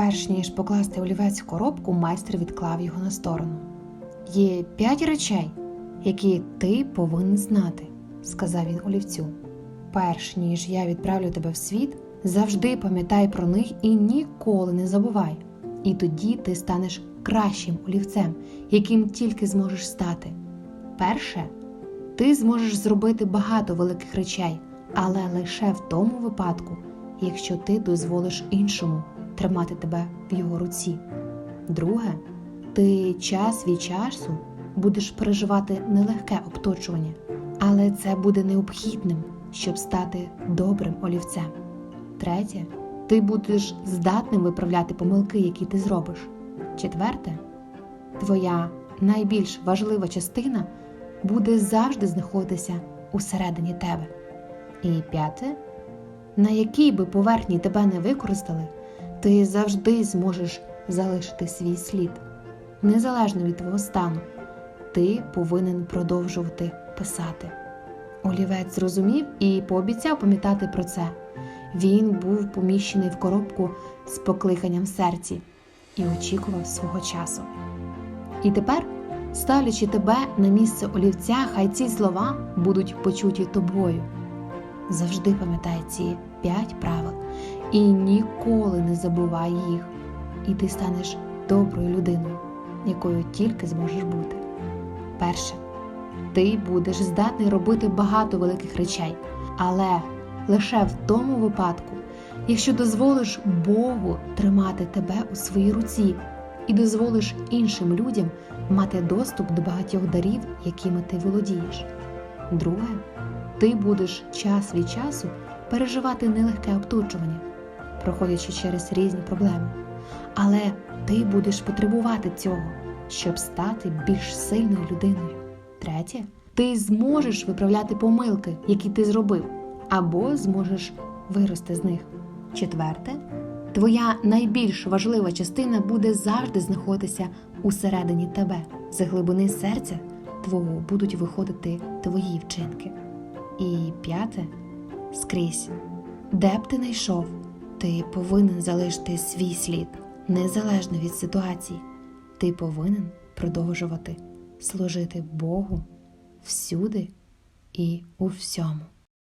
Перш ніж покласти олівець в коробку, майстер відклав його на сторону. Є п'ять речей, які ти повинен знати, сказав він олівцю. Перш ніж я відправлю тебе в світ, завжди пам'ятай про них і ніколи не забувай. І тоді ти станеш кращим олівцем, яким тільки зможеш стати. Перше, ти зможеш зробити багато великих речей, але лише в тому випадку, якщо ти дозволиш іншому тримати тебе в його руці. Друге, ти час від часу будеш переживати нелегке обточування, але це буде необхідним, щоб стати добрим олівцем. Третє, ти будеш здатним виправляти помилки, які ти зробиш. Четверте, твоя найбільш важлива частина буде завжди знаходитися усередині тебе. І п'яте, на якій би поверхні тебе не використали, ти завжди зможеш залишити свій слід. Незалежно від твого стану, ти повинен продовжувати писати. Олівець зрозумів і пообіцяв пам'ятати про це. Він був поміщений в коробку з покликанням в серці і очікував свого часу. І тепер, ставлячи тебе на місце олівця, хай ці слова будуть почуті тобою. Завжди пам'ятай ці п'ять правил і ніколи не забувай їх, і ти станеш доброю людиною, якою тільки зможеш бути. Перше, ти будеш здатний робити багато великих речей, але лише в тому випадку, якщо дозволиш Богу тримати тебе у своїй руці і дозволиш іншим людям мати доступ до багатьох дарів, якими ти володієш. Друге, ти будеш час від часу переживати нелегке обточування, проходячи через різні проблеми. Але ти будеш потребувати цього, щоб стати більш сильною людиною. Третє, ти зможеш виправляти помилки, які ти зробив, або зможеш вирости з них. Четверте, твоя найбільш важлива частина буде завжди знаходитися усередині тебе. З глибини серця твого будуть виходити твої вчинки. І п'яте, скрізь, де б ти не йшов, ти повинен залишити свій слід, незалежно від ситуації. Ти повинен продовжувати служити Богу всюди і у всьому.